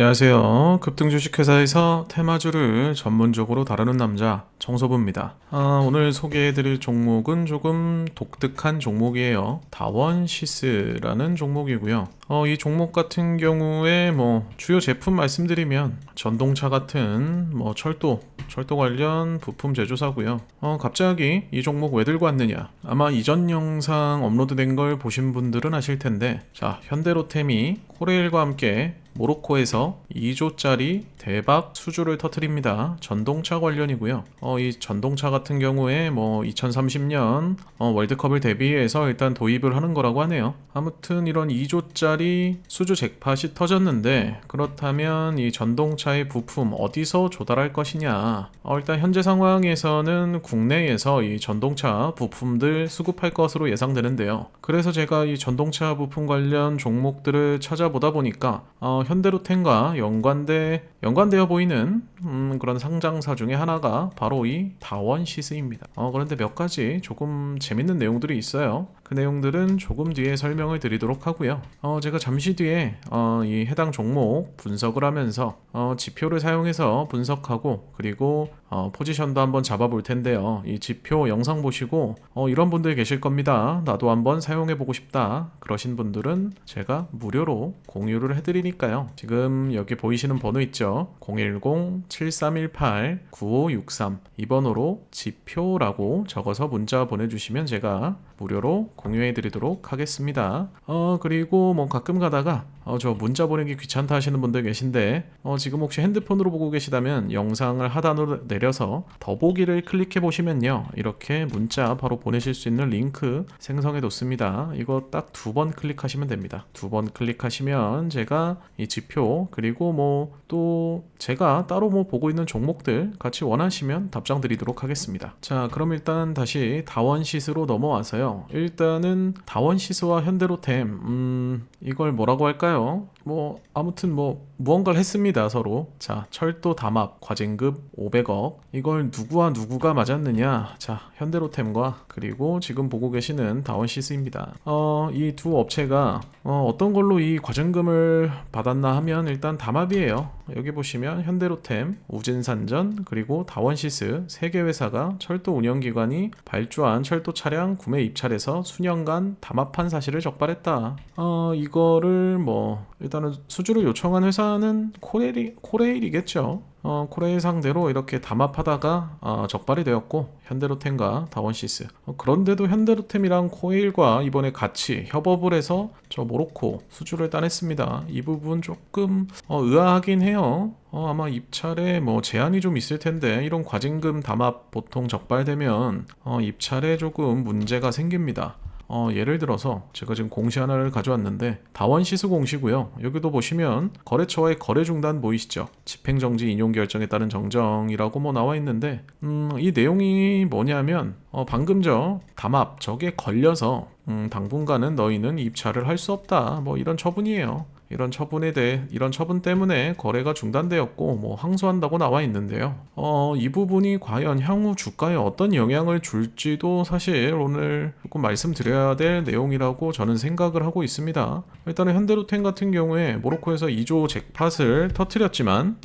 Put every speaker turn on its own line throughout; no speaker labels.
안녕하세요. 급등 주식회사에서 테마주를 전문적으로 다루는 남자 정소부입니다. 아, 오늘 소개해드릴 종목은 조금 독특한 종목이에요. 다원시스라는 종목이고요. 어, 이 종목 같은 경우에 뭐 주요 제품 말씀드리면 전동차 같은 뭐 철도 철도 관련 부품 제조사고요. 어, 갑자기 이 종목 왜 들고 왔느냐? 아마 이전 영상 업로드된 걸 보신 분들은 아실 텐데, 자 현대로템이 코레일과 함께 모로코에서 2조짜리 대박 수주를 터트립니다. 전동차 관련이고요. 어, 이 전동차 같은 경우에 뭐 2030년 어, 월드컵을 대비해서 일단 도입을 하는 거라고 하네요. 아무튼 이런 2조짜리 수주 잭팟이 터졌는데 그렇다면 이 전동차의 부품 어디서 조달할 것이냐? 어, 일단 현재 상황에서는 국내에서 이 전동차 부품들 수급할 것으로 예상되는데요. 그래서 제가 이 전동차 부품 관련 종목들을 찾아 보다 보니까 어, 현대로템과 연관돼 연관되어 보이는 음, 그런 상장사 중에 하나가 바로 이 다원시스입니다. 어, 그런데 몇 가지 조금 재밌는 내용들이 있어요. 그 내용들은 조금 뒤에 설명을 드리도록 하고요. 어, 제가 잠시 뒤에 어, 이 해당 종목 분석을 하면서 어, 지표를 사용해서 분석하고 그리고 어, 포지션도 한번 잡아볼 텐데요. 이 지표 영상 보시고 어, 이런 분들 계실 겁니다. 나도 한번 사용해 보고 싶다. 그러신 분들은 제가 무료로 공유를 해드리니까요. 지금 여기 보이시는 번호 있죠? 010-7318-9563 이 번호로 지표라고 적어서 문자 보내주시면 제가 무료로 공유해 드리도록 하겠습니다. 어, 그리고 뭐 가끔 가다가 어, 저 문자 보내기 귀찮다 하시는 분들 계신데 어, 지금 혹시 핸드폰으로 보고 계시다면 영상을 하단으로 내려서 더보기를 클릭해 보시면요. 이렇게 문자 바로 보내실 수 있는 링크 생성해 놓습니다. 이거 딱 두 번 클릭하시면 됩니다. 두 번 클릭하시면 제가 이 지표 그리고 뭐 또 제가 따로 뭐 보고 있는 종목들 같이 원하시면 답장 드리도록 하겠습니다. 자, 그럼 일단 다시 다원시스로 넘어와서요. 일단은 다원시스와 현대로템 음, 이걸 뭐라고 할까요? 뭐 아무튼 뭐 무언가를 했습니다 서로. 자 철도 담합 과징급 500억. 이걸 누구와 누구가 맞았느냐? 자 현대로템과 그리고 지금 보고 계시는 다원시스입니다. 어 이 두 업체가 어, 어떤 걸로 이 과징금을 받았나 하면 일단 담합이에요. 여기 보시면 현대로템 우진산전 그리고 다원시스 세 개 회사가 철도 운영기관이 발주한 철도 차량 구매 입찰에서 수년간 담합한 사실을 적발했다. 어 이거를 뭐 일단은 수주를 요청한 회사는 코레일이, 코레일이겠죠. 어, 코레일 상대로 이렇게 담합하다가 어, 적발이 되었고 현대로템과 다원시스 어, 그런데도 현대로템이랑 코레일과 이번에 같이 협업을 해서 저 모로코 수주를 따냈습니다. 이 부분 조금 어, 의아하긴 해요. 어, 아마 입찰에 뭐 제한이 좀 있을 텐데 이런 과징금 담합 보통 적발되면 어, 입찰에 조금 문제가 생깁니다. 어, 예를 들어서 제가 지금 공시 하나를 가져왔는데 다원시스 공시고요. 여기도 보시면 거래처와의 거래 중단 보이시죠? 집행정지 인용 결정에 따른 정정이라고 뭐 나와 있는데 음, 이 내용이 뭐냐면 어, 방금 저 담합 저게 걸려서 음, 당분간은 너희는 입찰을 할 수 없다 뭐 이런 처분이에요. 이런 처분에 대해 이런 처분 때문에 거래가 중단되었고 뭐 항소한다고 나와 있는데요. 어, 이 부분이 과연 향후 주가에 어떤 영향을 줄지도 사실 오늘 조금 말씀드려야 될 내용이라고 저는 생각을 하고 있습니다. 일단은 현대로템 같은 경우에 모로코에서 2조 잭팟을 터트렸지만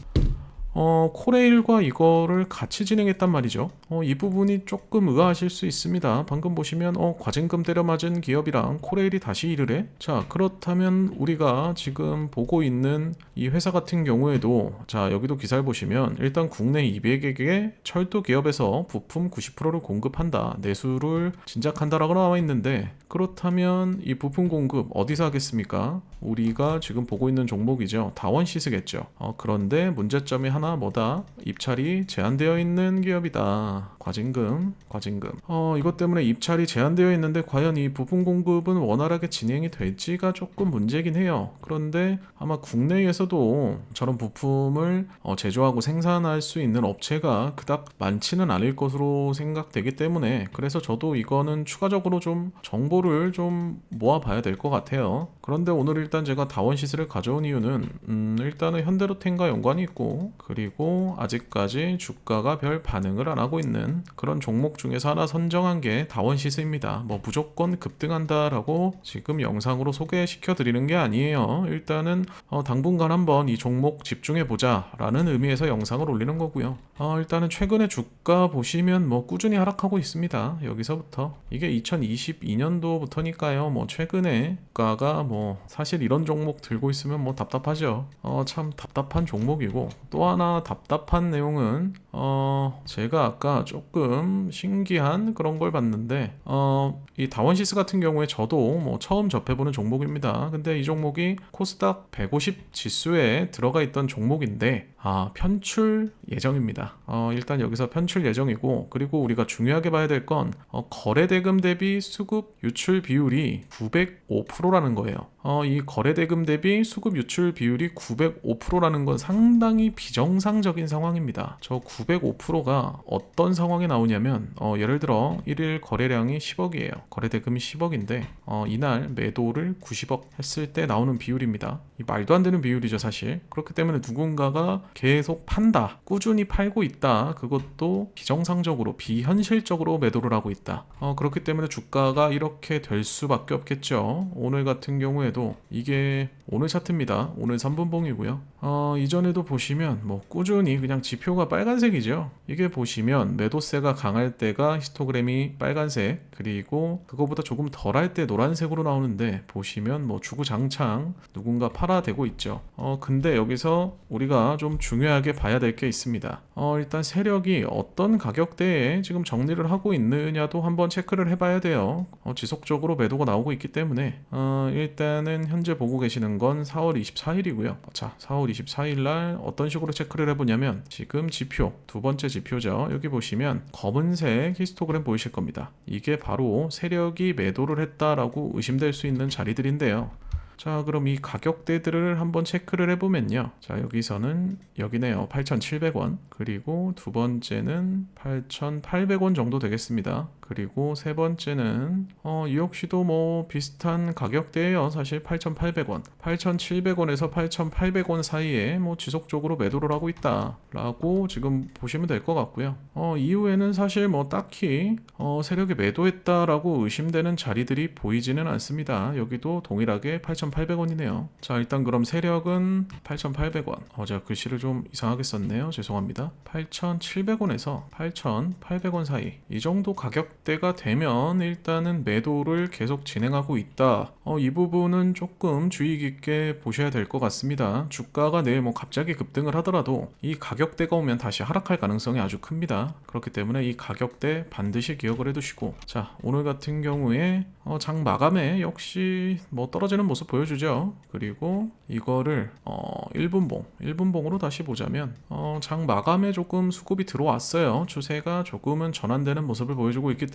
어, 코레일과 이거를 같이 진행했단 말이죠. 어, 이 부분이 조금 의아하실 수 있습니다. 방금 보시면 어, 과징금 때려 맞은 기업이랑 코레일이 다시 일을 해? 자, 그렇다면 우리가 지금 보고 있는 이 회사 같은 경우에도 자, 여기도 기사를 보시면 일단 국내 200개 철도 기업에서 부품 90%를 공급한다. 내수를 진작한다라고 나와 있는데 그렇다면 이 부품 공급 어디서 하겠습니까? 우리가 지금 보고 있는 종목이죠. 다원시스겠죠. 어, 그런데 문제점이 하나 뭐다? 입찰이 제한되어 있는 기업이다. 과징금, 과징금. 어, 이것 때문에 입찰이 제한되어 있는데 과연 이 부품 공급은 원활하게 진행이 될지가 조금 문제긴 해요. 그런데 아마 국내에서도 저런 부품을 어, 제조하고 생산할 수 있는 업체가 그닥 많지는 않을 것으로 생각되기 때문에 그래서 저도 이거는 추가적으로 좀 정보를 좀 모아봐야 될 것 같아요. 그런데 오늘 일단 제가 다원 시스를 가져온 이유는 음, 일단은 현대로템과 연관이 있고 그리고 아직까지 주가가 별 반응을 안 하고 있는 그런 종목 중에서 하나 선정한 게 다원시스입니다. 뭐 무조건 급등한다라고 지금 영상으로 소개시켜 드리는 게 아니에요. 일단은 어, 당분간 한번 이 종목 집중해 보자라는 의미에서 영상을 올리는 거고요. 어, 일단은 최근에 주가 보시면 뭐 꾸준히 하락하고 있습니다. 여기서부터 이게 2022년도부터니까요. 뭐 최근에 주가가 뭐 사실 이런 종목 들고 있으면 뭐 답답하죠. 어, 참 답답한 종목이고 또 하나 답답한 내용은 어, 제가 아까 조금 신기한 그런 걸 봤는데 어, 이 다원시스 같은 경우에 저도 뭐 처음 접해보는 종목입니다. 근데 이 종목이 코스닥 150 지수에 들어가 있던 종목인데 아, 편출 예정입니다. 어, 일단 여기서 편출 예정이고 그리고 우리가 중요하게 봐야 될건 어, 거래 대금 대비 수급 유출 비율이 905%라는 거예요. 어, 이 거래 대금 대비 수급 유출 비율이 905%라는 건 상당히 비정상적인 상황입니다. 저 905%가 어떤 상황에 나오냐면 어, 예를 들어 1일 거래량이 10억이에요. 거래 대금이 10억인데 어, 이날 매도를 90억 했을 때 나오는 비율입니다. 이 말도 안 되는 비율이죠, 사실. 그렇기 때문에 누군가가 계속 판다, 꾸준히 팔고 있다. 그것도 비정상적으로, 비현실적으로 매도를 하고 있다. 어, 그렇기 때문에 주가가 이렇게 될 수밖에 없겠죠. 오늘 같은 경우에 도 이게 오늘 차트입니다. 오늘 3분봉이고요. 어, 이전에도 보시면 뭐 꾸준히 그냥 지표가 빨간색이죠. 이게 보시면 매도세가 강할 때가 히스토그램이 빨간색, 그리고 그거보다 조금 덜할 때 노란색으로 나오는데 보시면 뭐 주구장창 누군가 팔아대고 있죠. 어, 근데 여기서 우리가 좀 중요하게 봐야 될 게 있습니다. 어, 일단 세력이 어떤 가격대에 지금 정리를 하고 있느냐도 한번 체크를 해봐야 돼요. 어, 지속적으로 매도가 나오고 있기 때문에 어, 일단 은 현재 보고 계시는 건 4월 24일이고요. 자, 4월 24일 날 어떤 식으로 체크를 해보냐면 지금 지표 두 번째 지표죠. 여기 보시면 검은색 히스토그램 보이실 겁니다. 이게 바로 세력이 매도를 했다라고 의심될 수 있는 자리들인데요. 자, 그럼 이 가격대들을 한번 체크를 해보면요. 자, 여기서는 여기네요. 8,700원. 그리고 두 번째는 8,800원 정도 되겠습니다. 그리고 세 번째는 어, 이 역시도 뭐 비슷한 가격대예요. 사실 8,800원, 8,700원에서 8,800원 사이에 뭐 지속적으로 매도를 하고 있다라고 지금 보시면 될 것 같고요. 어, 이후에는 사실 뭐 딱히 어, 세력이 매도했다라고 의심되는 자리들이 보이지는 않습니다. 여기도 동일하게 8,800원이네요. 자, 일단 그럼 세력은 8,800원. 어, 제가 글씨를 좀 이상하게 썼네요. 죄송합니다. 8,700원에서 8,800원 사이 이 정도 가격 때가 되면 일단은 매도를 계속 진행하고 있다. 어, 이 부분은 조금 주의 깊게 보셔야 될 것 같습니다. 주가가 내일 뭐 갑자기 급등을 하더라도 이 가격대가 오면 다시 하락할 가능성이 아주 큽니다. 그렇기 때문에 이 가격대 반드시 기억을 해두시고 자 오늘 같은 경우에 어, 장 마감에 역시 뭐 떨어지는 모습 보여주죠. 그리고 이거를 어, 1분봉 1분봉으로 다시 보자면 어, 장 마감에 조금 수급이 들어왔어요. 추세가 조금은 전환되는 모습을 보여주고 있기 때문에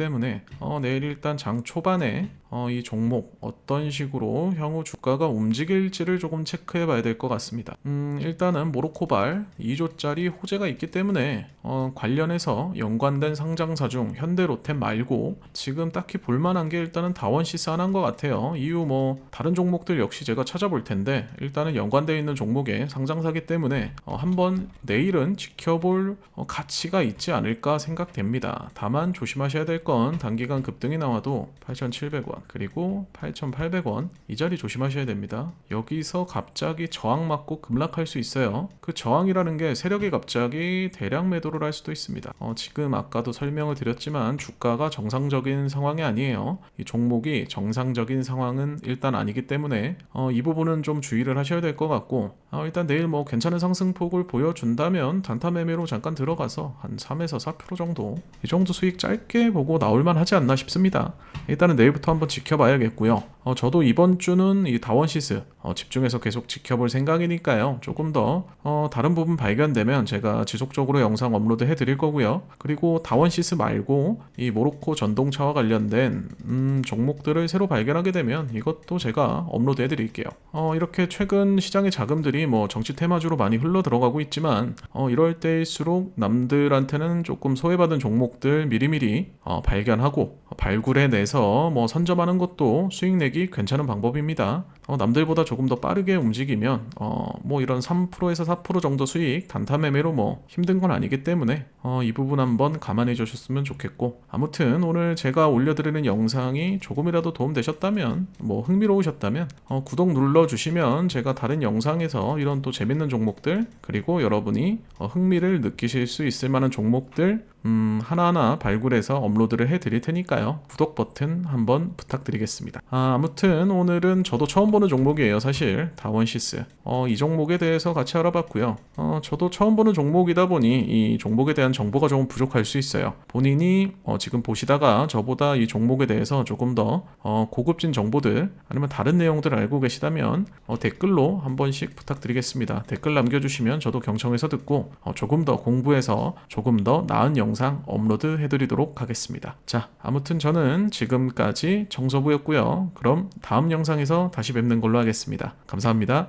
어, 내일 일단 장 초반에 어, 이 종목 어떤 식으로 향후 주가가 움직일지를 조금 체크해 봐야 될 것 같습니다. 음, 일단은 모로코발 2조짜리 호재가 있기 때문에 어, 관련해서 연관된 상장사 중 현대로템 말고 지금 딱히 볼만한 게 일단은 하나인 것 같아요. 이후 뭐 다른 종목들 역시 제가 찾아볼 텐데 일단은 연관되어 있는 종목에 상장사기 때문에 어, 한번 내일은 지켜볼 어, 가치가 있지 않을까 생각됩니다. 다만 조심하셔야 될 건 단기간 급등이 나와도 8,700원 그리고 8,800원 이 자리 조심하셔야 됩니다. 여기서 갑자기 저항 맞고 급락할 수 있어요. 그 저항이라는 게 세력이 갑자기 대량 매도를 할 수도 있습니다. 어, 지금 아까도 설명을 드렸지만 주가가 정상적인 상황이 아니에요. 이 종목이 정상적인 상황은 일단 아니기 때문에 어, 이 부분은 좀 주의를 하셔야 될 것 같고 어, 일단 내일 뭐 괜찮은 상승폭을 보여준다면 단타 매매로 잠깐 들어가서 한 3에서 4% 정도 이 정도 수익 짧게 보고 나올만 하지 않나 싶습니다. 일단은 내일부터 한번 지켜봐야겠고요. 어, 저도 이번 주는 이 다원시스 어, 집중해서 계속 지켜볼 생각이니까요. 조금 더 어, 다른 부분 발견되면 제가 지속적으로 영상 업로드 해드릴 거고요. 그리고 다원시스 말고 이 모로코 전동차와 관련된 음, 종목들을 새로 발견하게 되면 이것도 제가 업로드 해드릴게요. 어, 이렇게 최근 시장의 자금들이 뭐 정치 테마주로 많이 흘러 들어가고 있지만 어, 이럴 때일수록 남들한테는 조금 소외받은 종목들 미리미리 어, 발견하고 발굴해내서 뭐 선점하는 것도 수익 내기 괜찮은 방법입니다. 어, 남들보다 조금 더 빠르게 움직이면 어, 뭐 이런 3%에서 4% 정도 수익 단타 매매로 뭐 힘든 건 아니기 때문에 어, 이 부분 한번 감안해 주셨으면 좋겠고 아무튼 오늘 제가 올려드리는 영상이 조금이라도 도움 되셨다면 뭐 흥미로우셨다면 어, 구독 눌러 주시면 제가 다른 영상에서 이런 또 재밌는 종목들 그리고 여러분이 어, 흥미를 느끼실 수 있을 만한 종목들 음, 하나하나 발굴해서 업로드를 해 드릴 테니까요. 구독 버튼 한번 부탁드리겠습니다. 아, 아무튼 오늘은 저도 처음 보는 종목이에요, 사실. 다원시스. 어, 이 종목에 대해서 같이 알아봤고요. 어, 저도 처음 보는 종목이다 보니 이 종목에 대한 정보가 조금 부족할 수 있어요. 본인이 어, 지금 보시다가 저보다 이 종목에 대해서 조금 더 어, 고급진 정보들 아니면 다른 내용들 알고 계시다면 어, 댓글로 한 번씩 부탁드리겠습니다. 댓글 남겨주시면 저도 경청해서 듣고 어, 조금 더 공부해서 조금 더 나은 영상 업로드 해드리도록 하겠습니다. 자, 아무튼 저는 지금까지 정서부였고요. 그럼 다음 영상에서 다시 뵙는 걸로 하겠습니다. 감사합니다.